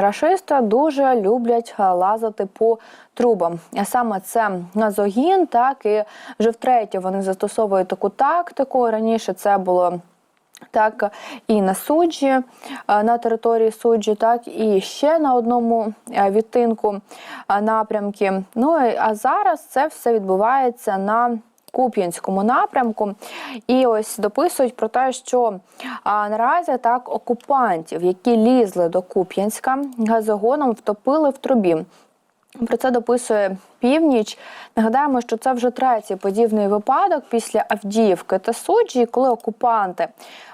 рашисти дуже люблять е, лазити по трубам. Саме це назогін, так і вже втретє вони застосовують таку тактику. Раніше це було. Так і на суджі, е, на території суджі, так і ще на одному е, відтинку напрямки. Ну а зараз це все відбувається на Куп'янському напрямку. І ось дописують про те, що а, наразі так окупантів, які лізли до Куп'янська, газогоном втопили в трубі. Про це дописує північ. Нагадаємо, що це вже третій подібний випадок після Авдіївки та Суджі, коли окупанти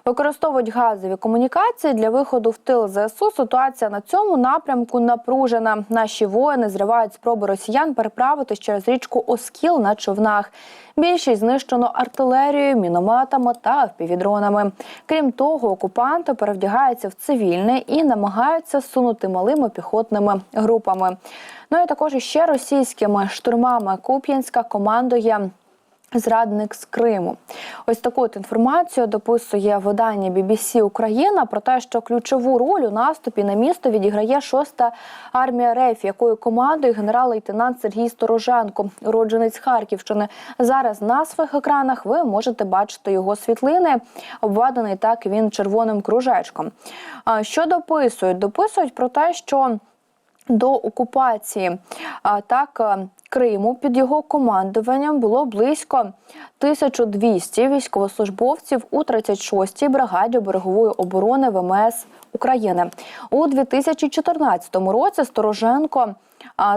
використовують газові комунікації для виходу в тил ЗСУ. Ситуація на цьому напрямку напружена. Наші воїни зривають спроби росіян переправитись через річку Оскіл на човнах. Більшість знищено артилерією, мінометами та впівдронами. Крім того, окупанти перевдягаються в цивільне і намагаються сунути малими піхотними групами. Ну і також іще російськими штурмами Куп'янська командує. Зрадник з Криму. Ось таку от інформацію дописує видання BBC Україна про те, що ключову роль у наступі на місто відіграє шоста армія РФ, якою командує генерал-лейтенант Сергій Стороженко, уродженець Харківщини. Зараз на своїх екранах ви можете бачити його світлини, обведений так він червоним кружечком. Що дописують? Дописують про те, що до окупації а, так Криму під його командуванням було близько 1200 військовослужбовців у 36-й бригаді берегової оборони ВМС України. У 2014 році Стороженко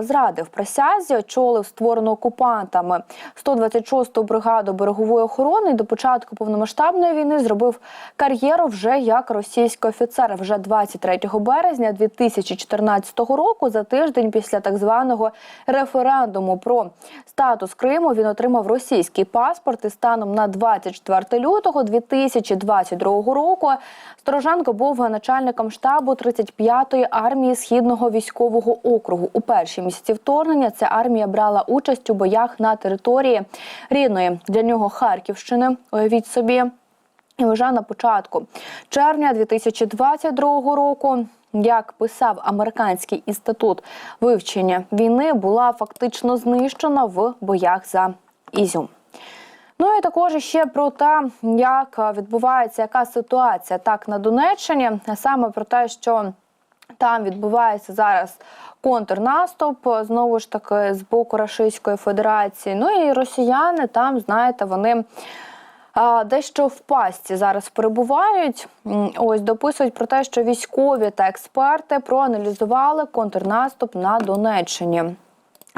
зрадив присязі, очолив створену окупантами 126-ту бригаду берегової охорони до початку повномасштабної війни зробив кар'єру вже як російський офіцер. Вже 23 березня 2014 року, за тиждень після так званого референдуму про статус Криму, він отримав російський паспорт і станом на 24 лютого 2022 року Стороженко був начальником штабу 35-ї армії Східного військового округу. У перші місяці вторгнення ця армія брала участь у боях на території рідної для нього Харківщини. Уявіть собі. І вже на початку червня 2022 року, як писав американський інститут вивчення війни, була фактично знищена в боях за Ізюм. Ну і також ще про те, як відбувається яка ситуація так на Донеччині, саме про те, що там відбувається зараз контрнаступ, знову ж таки, з боку Російської Федерації. Ну і росіяни там, знаєте, вони. Дещо в пастці зараз перебувають. Ось дописують про те, що військові та експерти проаналізували контрнаступ на Донеччині.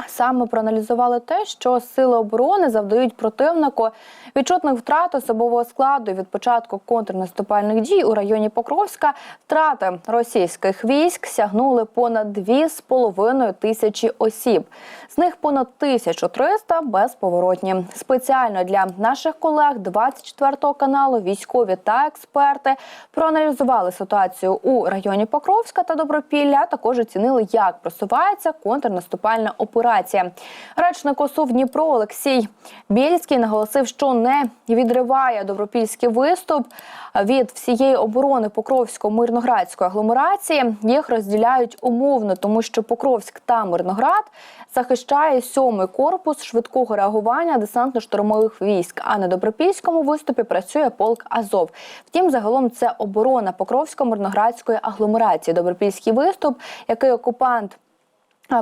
Саме проаналізували те, що сили оборони завдають противнику відчутних втрат особового складу від початку контрнаступальних дій у районі Покровська. Втрати російських військ сягнули понад 2,5 тисячі осіб. З них понад 1300 безповоротні. Спеціально для наших колег 24 каналу військові та експерти проаналізували ситуацію у районі Покровська та Добропілля. а Також оцінили, як просувається контрнаступальна операція. Речник ОСУ в Дніпро Олексій Бєльський наголосив, що не відриває добропільський виступ від всієї оборони Покровсько-Мирноградської агломерації. Їх розділяють умовно, тому що Покровськ та Мирноград захищає сьомий корпус швидкого реагування десантно-штурмових військ. А на добропільському виступі працює полк Азов. Втім, загалом це оборона Покровсько-Мирноградської агломерації. Добропільський виступ, який окупант.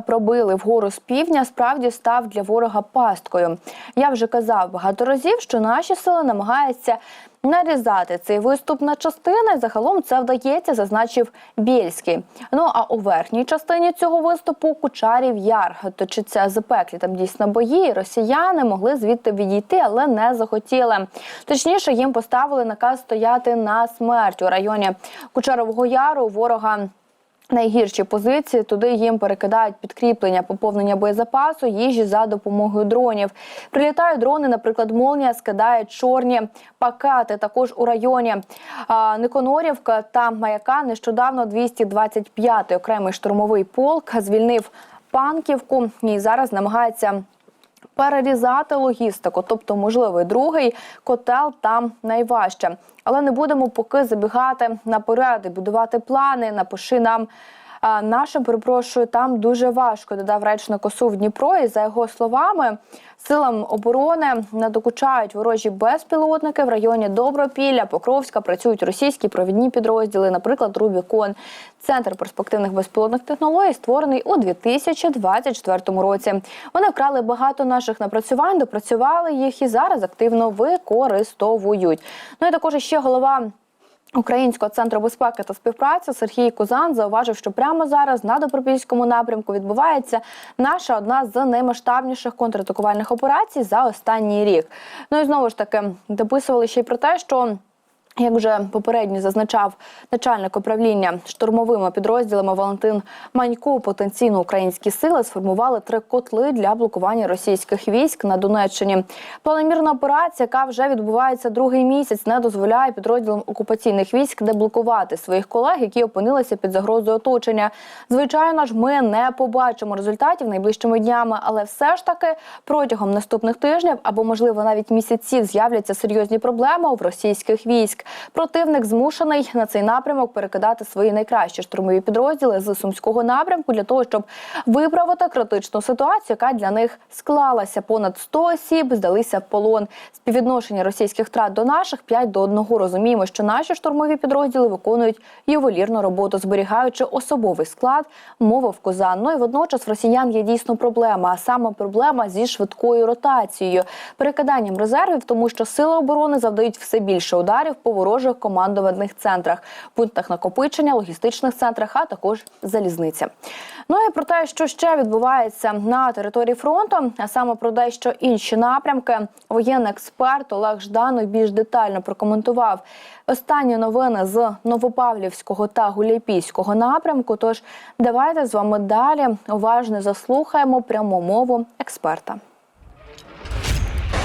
Пробили вгору з півдня, справді став для ворога пасткою. Я вже казав багато разів, що наші сили намагаються нарізати цей виступ на частини. Загалом це вдається, зазначив Бєльський. Ну а у верхній частині цього виступу Кучарів Яр точиться запеклі там дійсно бої. Росіяни могли звідти відійти, але не захотіли. Точніше, їм поставили наказ стояти на смерть у районі Кучарового Яру. Ворога. Найгірші позиції туди їм перекидають підкріплення, поповнення боєзапасу, їжі за допомогою дронів. Прилітають дрони, наприклад, Молнія скидає чорні пакети. Також у районі а, Никонорівка та Маяка нещодавно 225-й окремий штурмовий полк звільнив Панківку і зараз намагається перерізати логістику, тобто можливий другий котел там найважче. Але не будемо поки забігати наперед і будувати плани. Напиши нам Нашим перепрошую, там дуже важко додав речник ОСУ в Дніпро. І за його словами, силам оборони надокучають ворожі безпілотники в районі Добропілля, Покровська. Працюють російські провідні підрозділи, наприклад, Рубікон. Центр перспективних безпілотних технологій створений у 2024 році. Вони вкрали багато наших напрацювань, допрацювали їх і зараз активно використовують. Ну і також ще голова. Українського центру безпеки та співпраці Сергій Кузан зауважив, що прямо зараз на добропільському напрямку відбувається наша одна з наймасштабніших контратакувальних операцій за останній рік. Ну і знову ж таки дописували ще й про те, що. Як вже попередньо зазначав начальник управління штурмовими підрозділами Валентин Манько, потенційно українські сили сформували три котли для блокування російських військ на Донеччині. Планомірна операція, яка вже відбувається другий місяць, не дозволяє підрозділам окупаційних військ деблокувати своїх колег, які опинилися під загрозою оточення. Звичайно ж, ми не побачимо результатів найближчими днями, але все ж таки протягом наступних тижнів або, можливо, навіть місяців з'являться серйозні проблеми в російських військ. Противник змушений на цей напрямок перекидати свої найкращі штурмові підрозділи з сумського напрямку для того, щоб виправити критичну ситуацію, яка для них склалася. Понад 100 осіб здалися в полон. Співвідношення російських втрат до наших 5 до 1. Розуміємо, що наші штурмові підрозділи виконують ювелірну роботу, зберігаючи особовий склад, мовив Козан. Ну і водночас в росіян є дійсно проблема, а саме проблема зі швидкою ротацією, перекиданням резервів, тому що сили оборони завдають все більше ударів по ворожих командувальних центрах, пунктах накопичення, логістичних центрах, а також залізниці. Ну і про те, що ще відбувається на території фронту, а саме про дещо інші напрямки, воєнний експерт Олег Жданов більш детально прокоментував останні новини з Новопавлівського та Гуляйпійського напрямку. Тож давайте з вами далі уважно заслухаємо пряму мову експерта.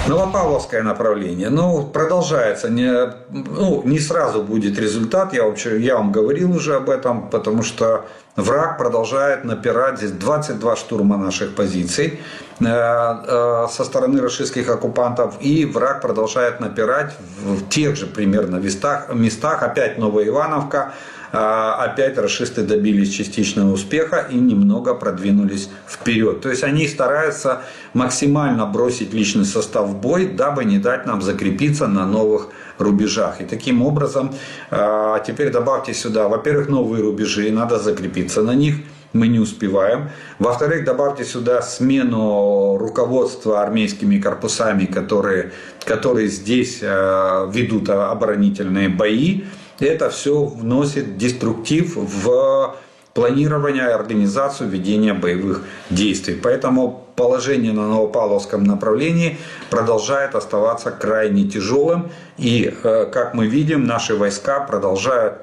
Новопавловское направление, ну, продолжается, не, ну, не сразу будет результат, я, вообще, я вам говорил уже об этом, потому что враг продолжает напирать, здесь 22 штурма наших позиций э, э, со стороны российских оккупантов, и враг продолжает напирать в, тех же примерно местах, местах. Опять Новоивановка, а, опять расисты добились частичного успеха и немного продвинулись вперед. То есть они стараются максимально бросить личный состав в бой, дабы не дать нам закрепиться на новых рубежах. И таким образом, а, теперь добавьте сюда, во-первых, новые рубежи, надо закрепиться на них мы не успеваем. Во-вторых, добавьте сюда смену руководства армейскими корпусами, которые, которые здесь э, ведут оборонительные бои. Это все вносит деструктив в планирование и организацию ведения боевых действий. Поэтому положение на Новопавловском направлении продолжает оставаться крайне тяжелым. И, э, как мы видим, наши войска продолжают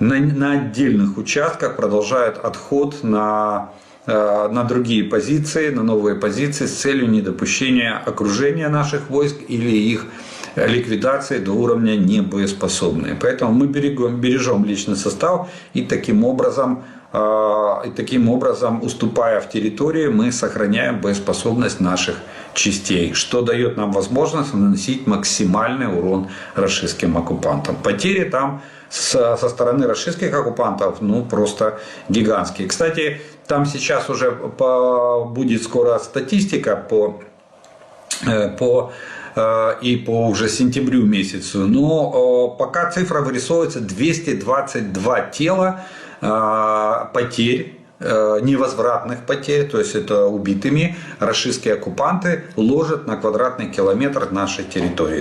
на, на отдельных участках продолжают отход на, э, на другие позиции, на новые позиции с целью недопущения окружения наших войск или их ликвидации до уровня небоеспособные. Поэтому мы берегем, бережем личный состав и таким образом и таким образом, уступая в территории, мы сохраняем боеспособность наших частей, что дает нам возможность наносить максимальный урон российским оккупантам. Потери там со, стороны российских оккупантов ну просто гигантские. Кстати, там сейчас уже по, будет скоро статистика по, по э, и по уже сентябрю месяцу. Но э, пока цифра вырисовывается 222 тела потерь невозвратных потерь, то есть это убитыми, российские оккупанты ложат на квадратный километр нашей территории.